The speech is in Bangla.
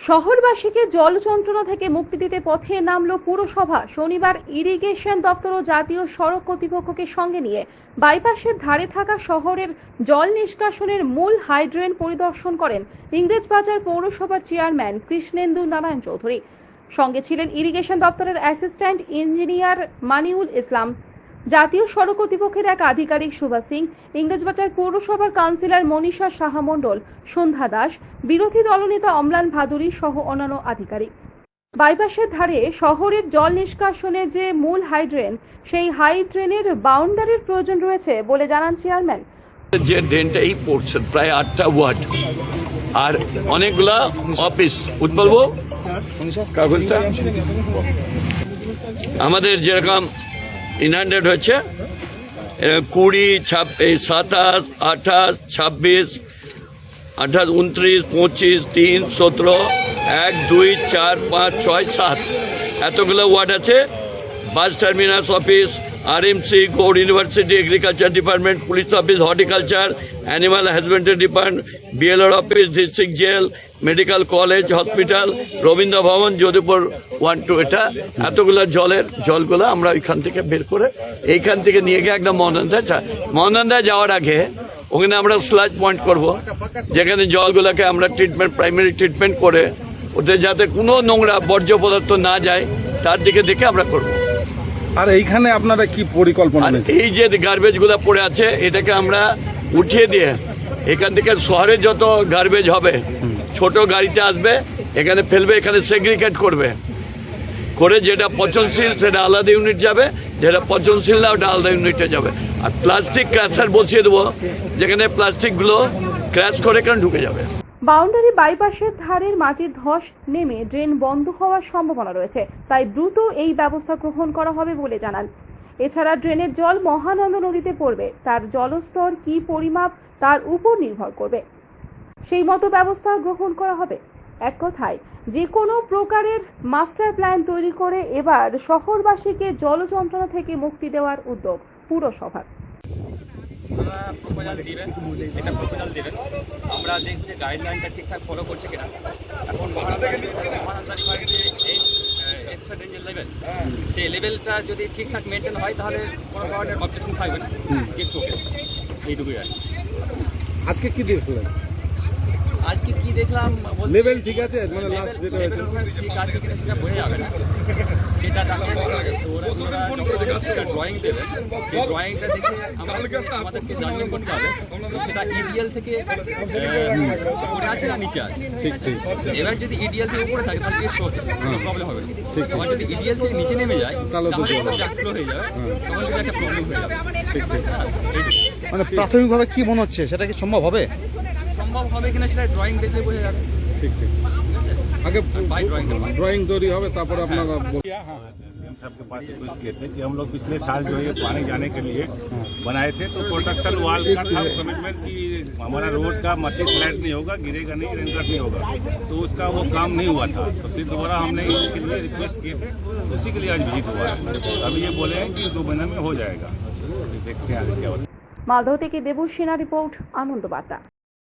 শহরবাসীকে জল যন্ত্রণা থেকে মুক্তি দিতে পথে নামলো পুরসভা। শনিবার ইরিগেশন দপ্তর ও জাতীয় সড়ক কর্তৃপক্ষকে সঙ্গে নিয়ে বাইপাসের ধারে থাকা শহরের জল নিষ্কাশনের মূল হাইড্রেন পরিদর্শন করেন ইংরেজবাজার পৌরসভার চেয়ারম্যান কৃষ্ণেন্দু নারায়ণ চৌধুরী। সঙ্গে ছিলেন ইরিগেশন দপ্তরের অ্যাসিস্ট্যান্ট ইঞ্জিনিয়ার মানিউল ইসলাম জাতীয় সড়ক কর্তৃপক্ষের এক আধিকারিক সুভাষ সিং ইংরেজবাজার পৌরসভার কাউন্সিলর মনীষা সাহা মণ্ডল সন্ধ্যা দাস বিরোধী দলনেতা অম্লান ভাদুরী সহ অন্যান্য আধিকারিক। বাইপাসের ধারে শহরের জল নিষ্কাশনের যে মূল হাইড্রেন সেই হাইড্রেনের বাউন্ডারির প্রয়োজন রয়েছে বলে জানান চেয়ারম্যান। যে ড্রেনটা এই পড়ছে প্রায় আটটা ওয়ার্ড আর অনেকগুলা অফিস। উৎপলব কাগজটা? আমাদের যেরকম ইনহান্ড্রেড হচ্ছে কুড়ি ছাব্বিশ সাতাশ, আঠাশ, ছাব্বিশ, আঠাশ, উনত্রিশ, পঁচিশ, তিন, সতেরো, এক, দুই, চার, পাঁচ, ছয়, সাত। এতগুলো ওয়ার্ড আছে। Bus terminus office RMC Gour university agriculture department police office horticulture animal husbandry department BLR office district jail medical college hospital Rabindra Bhavan Jadupur one two এটা এতগুলো জলের জলগুলো আমরা ওইখান থেকে বের করে এইখান থেকে নিয়ে গিয়ে একদম মহানন্দায় মহানন্দায় যাওয়ার আগে ওখানে আমরা স্লাজ পয়েন্ট করব, যেখানে জলগুলোকে আমরা ট্রিটমেন্ট প্রাইমারি ট্রিটমেন্ট করে ওদের যাতে কোনো নোংরা বর্জ্য পদার্থ না যায়, তার দিকে দেখে আমরা করব। আর এইখানে আপনারা কি পরিকল্পনা এই যে গার্বেজগুলো পড়ে আছে এটাকে আমরা উঠিয়ে দিয়ে এখান থেকে শহরে যত গার্বেজ হবে ছোট গাড়িতে আসবে এখানে ফেলবে এখানে সেগ্রিগেট করবে। করে যেটা পচনশীল সেটা আলাদা ইউনিট যাবে যেটা পচনশীল না ওটা আলাদা ইউনিটে যাবে। আর প্লাস্টিক ক্র্যাশার বসিয়ে দেবো যেখানে প্লাস্টিকগুলো ক্র্যাশ করে এখানে ঢুকে যাবে। বাউন্ডারি বাইপাসের ধারের মাটির ধস নেমে ড্রেন বন্ধ হওয়ার সম্ভাবনা রয়েছে, তাই দ্রুত এই ব্যবস্থা গ্রহণ করা হবে বলে জানান। এছাড়া ড্রেনের জল মহানন্দা নদীতে পড়বে, তার জলস্তর কি পরিমাপ তার উপর নির্ভর করবে। সেই মতো ব্যবস্থা গ্রহণ করা হবে। এক কথায় যে কোনো প্রকারের মাস্টার প্ল্যান তৈরি করে এবার শহরবাসীকে জল যন্ত্রণা থেকে মুক্তি দেওয়ার উদ্যোগ পুরসভার। ওনারা প্রপোজাল দিবেন এটা প্রপোজাল দেবেন আমরা দেখছি যে গাইডলাইনটা ঠিকঠাক ফলো করছে কিনা। এখন এই লেভেল সেই লেভেলটা যদি ঠিকঠাক মেনটেন হয় তাহলে কোনো ধরনের অবজেকশন থাকবে না। কিন্তু এইটুকুই আর। আজকে কি দেখলেন আজকে কি দেখলাম? লেভেল ঠিক আছে মানে লাস্ট যেটা হয়েছে। ঠিক আছে কিনা সেটা বোঝা যাবে না। সেটা ড্রয়িং দেবে। সেই ড্রয়িংটা দেখে আমাদেরকে করতে হবে। সেটা ইডিএল থেকে উপরে আছে না নিচে আছে? ঠিক ঠিক এবার যদি ইডিএল থেকে উপরে থাকে তাহলে প্রবলেম হবে। না। ঠিক। আবার যদি ইডিএল থেকে নিচে নেমে যায় তাহলে হয়ে যাবে। তখন একটা প্রবলেম হয়ে যাবে। ঠিক ঠিক। মানে প্রাথমিকভাবে কি মনে হচ্ছে? সেটা কি সম্ভব হবে? সম্ভব হবে কিনা সেটা ড্রয়িং দেখলে বোঝা যাবে ঠিক ঠিক আগে By drawing करवाएं। ড্রয়িং তৈরি হবে তারপরে আপনারা বল- किया हाँ हम सबके पास रिक्वेस्ट किए थे कि हम लोग पिछले साल जो है पानी जाने के लिए बनाए थे तो प्रोटेक्शन वाल का था कमिटमेंट कि हमारा रोड का मट्टी फ्लैट नहीं होगा गिरेगा नहीं रेनकट नहीं होगा तो उसका वो काम नहीं हुआ था तो फिर दोबारा हमने इसके लिए रिक्वेस्ट किए थे उसी के लिए आज विजिट हुआ है अभी ये बोले हैं कि दो महीने में हो जाएगा देखते हैं आगे क्या होता है মালদহ থেকে দেবুর সিনা রিপোর্ট আনন্দ বার্তা